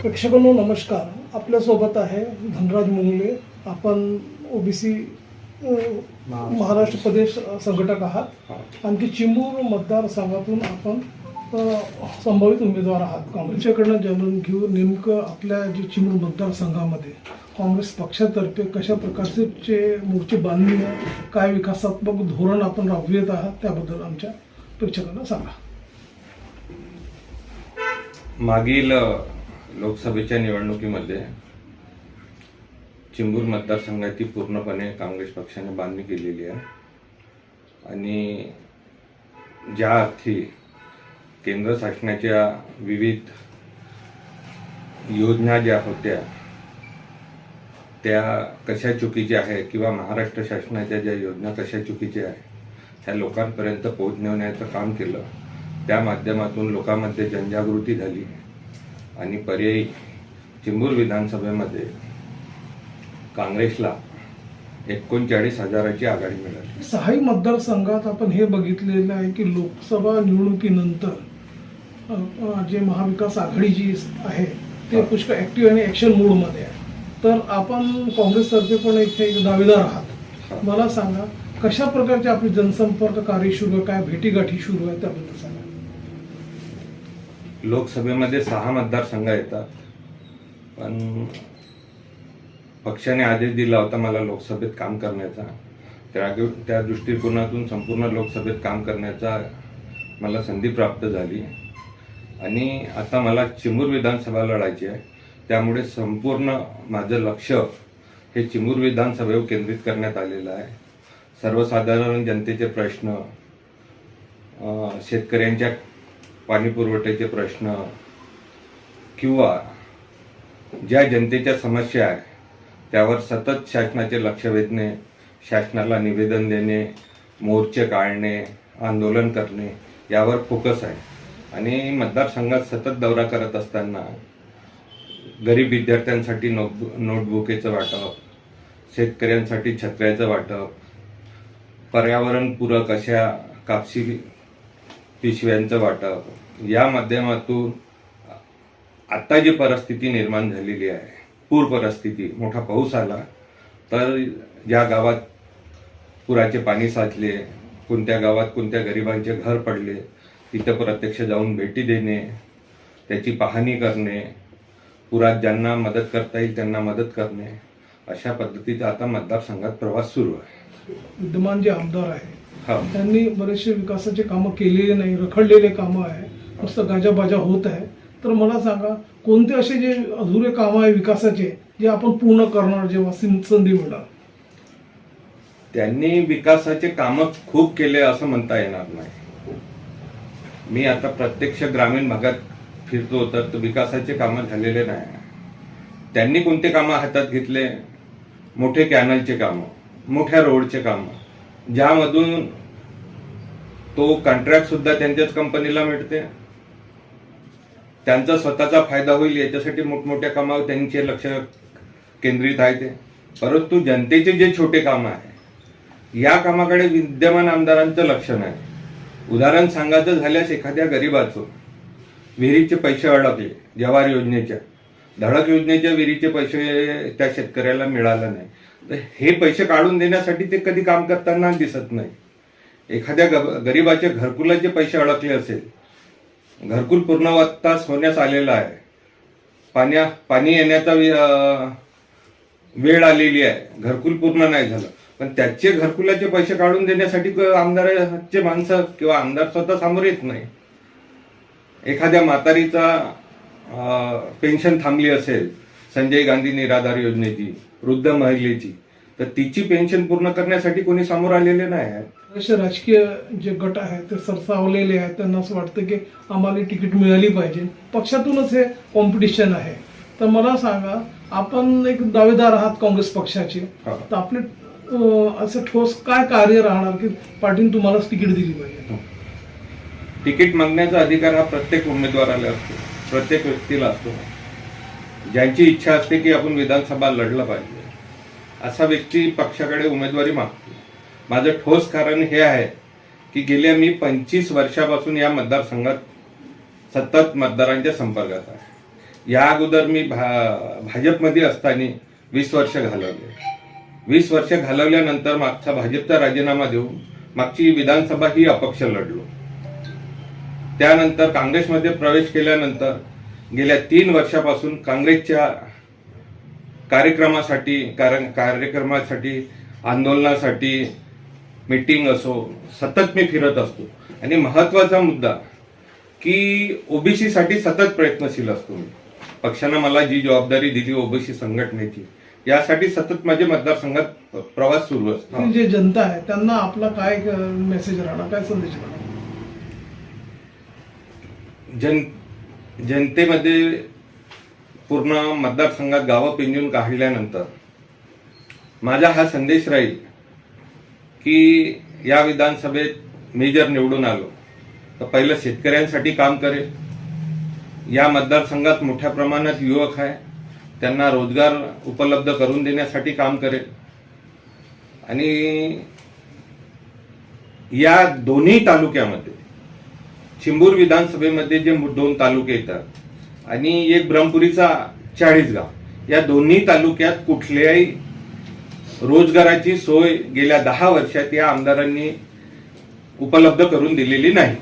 प्रेक्षकांनो नमस्कार. आपल्यासोबत आहे धनराज मुंगले. आपण ओबीसी महाराष्ट्र प्रदेश संघटक आहात. आणखी चिंबूर मतदारसंघातून आपण संभावित उमेदवार आहात. काँग्रेसच्याकडनं जाणून घेऊ नेमकं आपल्या जे चिमूर मतदारसंघामध्ये काँग्रेस पक्षातर्फे कशा प्रकारचे चे मोर्चे बांधणी काय विकासात्मक धोरण आपण राबवित आहात त्याबद्दल आमच्या प्रेक्षकांना सांगा. मागील लोकसभेच्या निवडणुकीमध्ये चिंबूर मतदारसंघाची पूर्णपणे काँग्रेस पक्षाने बांधणी केलेली आहे. आणि ज्या अर्थी केंद्र शासनाच्या विविध योजना ज्या होत्या त्या कशा चुकीच्या आहे किंवा महाराष्ट्र शासनाच्या ज्या योजना कशा चुकीच्या आहे त्या लोकांपर्यंत पोहोचण्याचं काम केलं. त्या माध्यमातून लोकांमध्ये जनजागृती झाली. आणि पर्यायी चिंबूर विधानसभेमध्ये काँग्रेसला एकोणचाळीस हजाराची आघाडी मिळाली. सहाही मतदारसंघात आपण हे बघितलेलं आहे की लोकसभा निवडणुकीनंतर जे महाविकास आघाडी जी आहे ते पुष्कळ ऍक्टिव्ह आणि ऍक्शन मोडमध्ये आहे. तर आपण काँग्रेसतर्फे पण इथे एक दावेदार आहात. मला सांगा कशा प्रकारचे आपले जनसंपर्क कार्य सुरू आहे? काय भेटीगाठी सुरू आहे त्याबद्दल सांगा. लोकसभेमध्ये सहा मतदारसंघ येतात. पण पक्षाने आदेश दिला होता मला लोकसभेत काम करण्याचा. त्या त्या दृष्टिकोनातून संपूर्ण लोकसभेत काम करण्याचा मला संधी प्राप्त झाली. आणि आता मला चिमूर विधानसभा लढायची आहे. त्यामुळे संपूर्ण माझं लक्ष हे चिमूर विधानसभेवर केंद्रित करण्यात आलेलं आहे. सर्वसाधारण जनतेचे प्रश्न शेतकऱ्यांच्या पाणी पुरवठ्याचे प्रश्न किंवा ज्या जनतेच्या समस्या आहे त्यावर सतत शासनाचे लक्ष वेधणे शासनाला निवेदन देणे मोर्चे काढणे आंदोलन करणे यावर फोकस आहे. आणि मतदारसंघात सतत दौरा करत असताना गरीब विद्यार्थ्यांसाठी नोटबु नोटबुकेचं वाटप शेतकऱ्यांसाठी छत्र्याचं वाटप पर्यावरणपूरक अशा कापशी पिशव्यांचं वाटप. या माध्यमातून आता जी परिस्थिती निर्माण झालेली आहे पूर परिस्थिती मोठा पाऊस आला तर ज्या गावात पुराचे पाणी साचले कोणत्या गावात कोणत्या गरिबांचे घर पडले तिथं प्रत्यक्ष जाऊन भेटी देणे त्याची पाहणी करणे पुरात ज्यांना मदत करता येईल त्यांना मदत करणे अशा पद्धतीचा आता मतदारसंघात प्रवास सुरू आहे. विद्यमान जे आमदार आहे त्यांनी बरेचसे विकासाचे कामं केलेले नाही रखडलेले कामं आहे नुसतं गाजाबाजा होत आहे. तर मला सांगा कोणते असे जे अधुरे कामं आहे विकासाचे जे आपण पूर्ण करणार जेव्हा संधी मिळणार त्यांनी विकासाचे कामं खूप केले असं म्हणता येणार नाही. मी आता प्रत्यक्ष ग्रामीण भागात फिरतो तर विकासाचे कामं झालेले नाही. त्यांनी कोणते कामं हातात घेतले? मोठे कॅनलचे कामं मोठ्या रोडचे कामं. ज्यामधून तो कॉन्ट्रॅक्ट सुद्धा त्यांच्याच कंपनीला मिळते. त्यांचा स्वतःचा फायदा होईल याच्यासाठी मोठमोठ्या कामावर त्यांचे लक्ष केंद्रित आहे ते. परंतु जनतेचे जे छोटे कामं आहे या कामाकडे विद्यमान आमदारांचं लक्ष नाही. उदाहरण सांगायचं झाल्यास एखाद्या गरीबाचं विहिरीचे पैसे अडकले जवार योजनेच्या. धडक योजनेच्या विहिरीचे पैसे त्या शेतकऱ्याला मिळालं नाही. तर हे पैसे काढून देण्यासाठी ते कधी काम करताना दिसत नाही. एखाद्या ग- गरीबाचे घरकुलाचे पैसे अडकले असेल. घरकुल पूर्णवत्तास होण्यास आलेला आहे. पाण्या पाणी येण्याचा वेळ आलेली आहे. घरकुल पूर्ण नाही झालं. पण त्याचे घरकुलाचे पैसे काढून देण्यासाठी क- आमदाराचे माणसं किंवा आमदार स्वतः समोर येत नाही. एखाद्या म्हातारीचा पेन्शन थांबली असेल. संजय गांधी निराधार योजनेची वृद्ध महिलेची. तर तिची पेन्शन पूर्ण करण्यासाठी कोणी समोर आलेले नाही आहे असे राजकीय जे गट आहेत ते सरसावलेले आहेत. त्यांना असं वाटतं की आम्हाला तिकीट मिळाली पाहिजे. पक्षातूनच हे कॉम्पिटिशन आहे. तर मला सांगा आपण एक दावेदार आहात काँग्रेस पक्षाचे. हा. तर आपले असं ठोस काय कार्य राहणार की पार्टीने तुम्हालाच तिकीट दिली पाहिजे? तिकीट मागण्याचा अधिकार हा प्रत्येक उमेदवाराला असतो प्रत्येक व्यक्तीला असतो. ज्यांची इच्छा असते की आपण विधानसभा लढलं पाहिजे. असा व्यक्ती पक्षाकडे उमेदवारी मागतो माझं ठोस कारण हे आहे की गेल्या मी पंचवीस वर्षापासून या मतदारसंघात सतत मतदारांच्या संपर्कात आहे. या अगोदर मी भा भाजपमध्ये असताना वीस वर्ष घालवले. वीस वर्ष घालवल्यानंतर मागचा भाजपचा राजीनामा देऊन मागची विधानसभा ही अपक्ष लढलो. त्यानंतर काँग्रेसमध्ये प्रवेश केल्यानंतर गेल्या तीन वर्षापासून काँग्रेसच्या कार्यक्रमासाठी कारण कार्यक्रमासाठी आंदोलनासाठी मीटिंग असो सतत मी फिरत असतो. आणि महत्त्वाचा मुद्दा की ओबीसी साठी सतत प्रयत्नशील असतो मी. पक्षानं मला जी जबाबदारी दिली ओबीसी संघटनेची यासाठी सतत माझे मतदारसंघात प्रवास सुरू असतो. की जे जनता आहे त्यांना आपला काय मेसेज राहणार काय संदेश राहणार? जन जनतेमध्ये पूर्ण मतदारसंघात गावं पिंजून काढल्यानंतर माझा हा संदेश राहील की या विधानसभेत मी जर निवडून आलो तर पहिलं शेतकऱ्यांसाठी काम करेल. या मतदारसंघात मोठ्या प्रमाणात युवक आहे त्यांना रोजगार उपलब्ध करून देण्यासाठी काम करेल. आणि या दोन्ही तालुक्यामध्ये चिंबूर विधानसभेमध्ये जे दोन तालुके येतात आणि एक ब्रह्मपुरीचा चाळीसगाव. या दोन्ही तालुक्यात कुठल्याही रोजगाराची सोय गेल्या दहा वर्षात या आमदारांनी उपलब्ध करून दिलेली नाही.